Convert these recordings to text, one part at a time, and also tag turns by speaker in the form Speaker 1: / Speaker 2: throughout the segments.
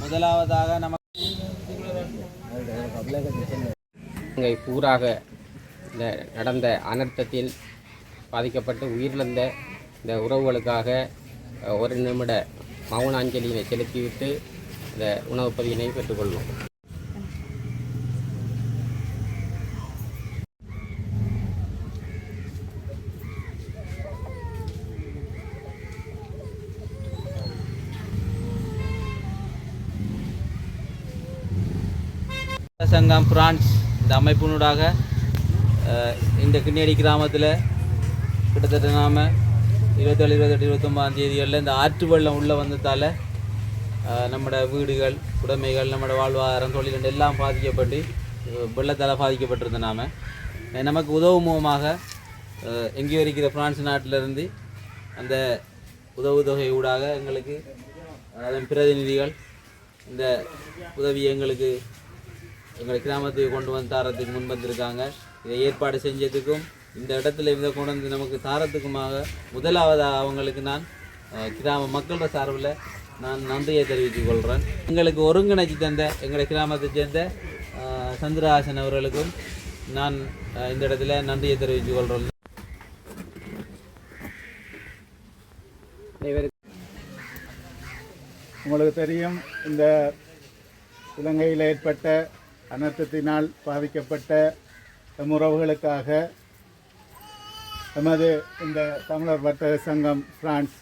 Speaker 1: முதலாவதாக நமக்கு
Speaker 2: பூராக இந்த நடந்த அனர்த்தத்தில் பாதிக்கப்பட்டு உயிரிழந்த இந்த உறவுகளுக்காக ஒரு நிமிட மௌன அஞ்சலியினை செலுத்திவிட்டு இந்த உணவுப் பதிவினை பெற்றுக்கொள்வோம்
Speaker 1: சங்கம் பிரான்ஸ் இந்த அமைப்பினூடாக இந்த கிண்ணேடி கிராமத்தில் கிட்டத்தட்ட நாம் இருபத்தேழு இருபத்தெட்டு இருபத்தொம்பதாம் தேதிகளில் இந்த ஆற்று வெள்ளம் உள்ளே வந்ததால் அஹ், நம்மட வீடுகள் உடைமைகள் நம்மட வாழ்வாதாரம் தொழில் எல்லாம் பாதிக்கப்பட்டு வெள்ளத்தால் பாதிக்கப்பட்டிருந்த நாம். நமக்கு உதவும் மூலமாக எங்கேயோ இருக்கிற பிரான்ஸ் நாட்டிலிருந்து அந்த உதவு தொகை ஊடாக எங்களுக்கு அதன் பிரதிநிதிகள் இந்த உதவி எங்களுக்கு எங்கள் கிராமத்துக்கு கொண்டு வந்து தாரத்துக்கு முன் வந்திருக்காங்க. இதை ஏற்பாடு செஞ்சதுக்கும் இந்த இடத்துல இதை கொண்டு வந்து நமக்கு தாரத்துக்குமாக முதலாவதாக அவங்களுக்கு நான் கிராம மக்களோட சார்பில் நான் நன்றியை தெரிவித்துக் கொள்கிறேன். எங்களுக்கு ஒருங்கிணைச்சி தந்த எங்களை கிராமத்தை சேர்ந்த சந்திரஹாசன் அவர்களுக்கும் நான் இந்த இடத்துல நன்றியை தெரிவித்துக் கொள்கிறேன்.
Speaker 3: உங்களுக்கு தெரியும் இந்த இலங்கையில் ஏற்பட்ட அனர்த்தத்தினால் பாதிக்கப்பட்ட எம் உறவுகளுக்காக எமது இந்த தமிழர் வர்த்தக சங்கம் பிரான்ஸ்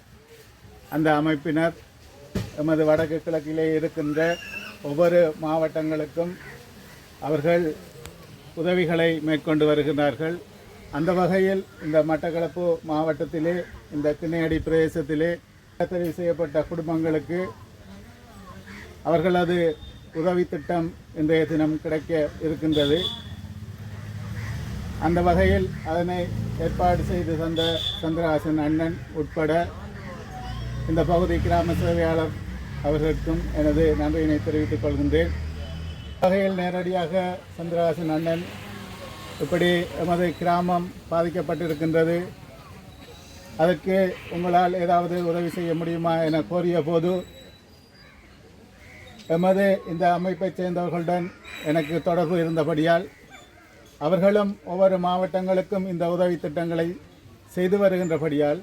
Speaker 3: அந்த அமைப்பினர் எமது வடக்கு கிழக்கிலே இருக்கின்ற ஒவ்வொரு மாவட்டங்களுக்கும் அவர்கள் உதவிகளை மேற்கொண்டு வருகிறார்கள். அந்த வகையில் இந்த மட்டக்களப்பு மாவட்டத்திலே இந்த கிண்ணையடி பிரதேசத்திலே தெரிவு செய்யப்பட்ட குடும்பங்களுக்கு அவர்களது உதவி திட்டம் இன்றைய தினம் கிடைக்க இருக்கின்றது. அந்த வகையில் அதனை ஏற்பாடு செய்து தந்த சந்திரஹாசன் அண்ணன் உட்பட இந்த பகுதி கிராம சேவையாளர் அவர்களுக்கும் எனது நன்றியினை தெரிவித்துக் கொள்கின்றேன். வகையில் நேரடியாக சந்திரஹாசன் அண்ணன் இப்படி எமது கிராமம் பாதிக்கப்பட்டிருக்கின்றது. அதற்கு உங்களால் ஏதாவது உதவி செய்ய முடியுமா என கோரிய போது எமது இந்த அமைப்பைச் சேர்ந்தவர்களுடன் எனக்கு தொடர்பு இருந்தபடியால் அவர்களும் ஒவ்வொரு மாவட்டங்களுக்கும் இந்த உதவி திட்டங்களை செய்து வருகின்றபடியால்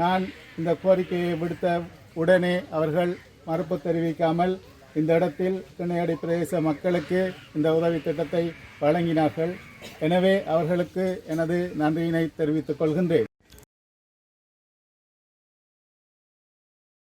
Speaker 3: நான் இந்த கோரிக்கையை விடுத்த உடனே அவர்கள் மறுப்பு தெரிவிக்காமல் இந்த இடத்தில் திணையடி பிரதேச மக்களுக்கு இந்த உதவி திட்டத்தை வழங்கினார்கள். எனவே அவர்களுக்கு எனது நன்றியினை தெரிவித்துக் கொள்கின்றேன்.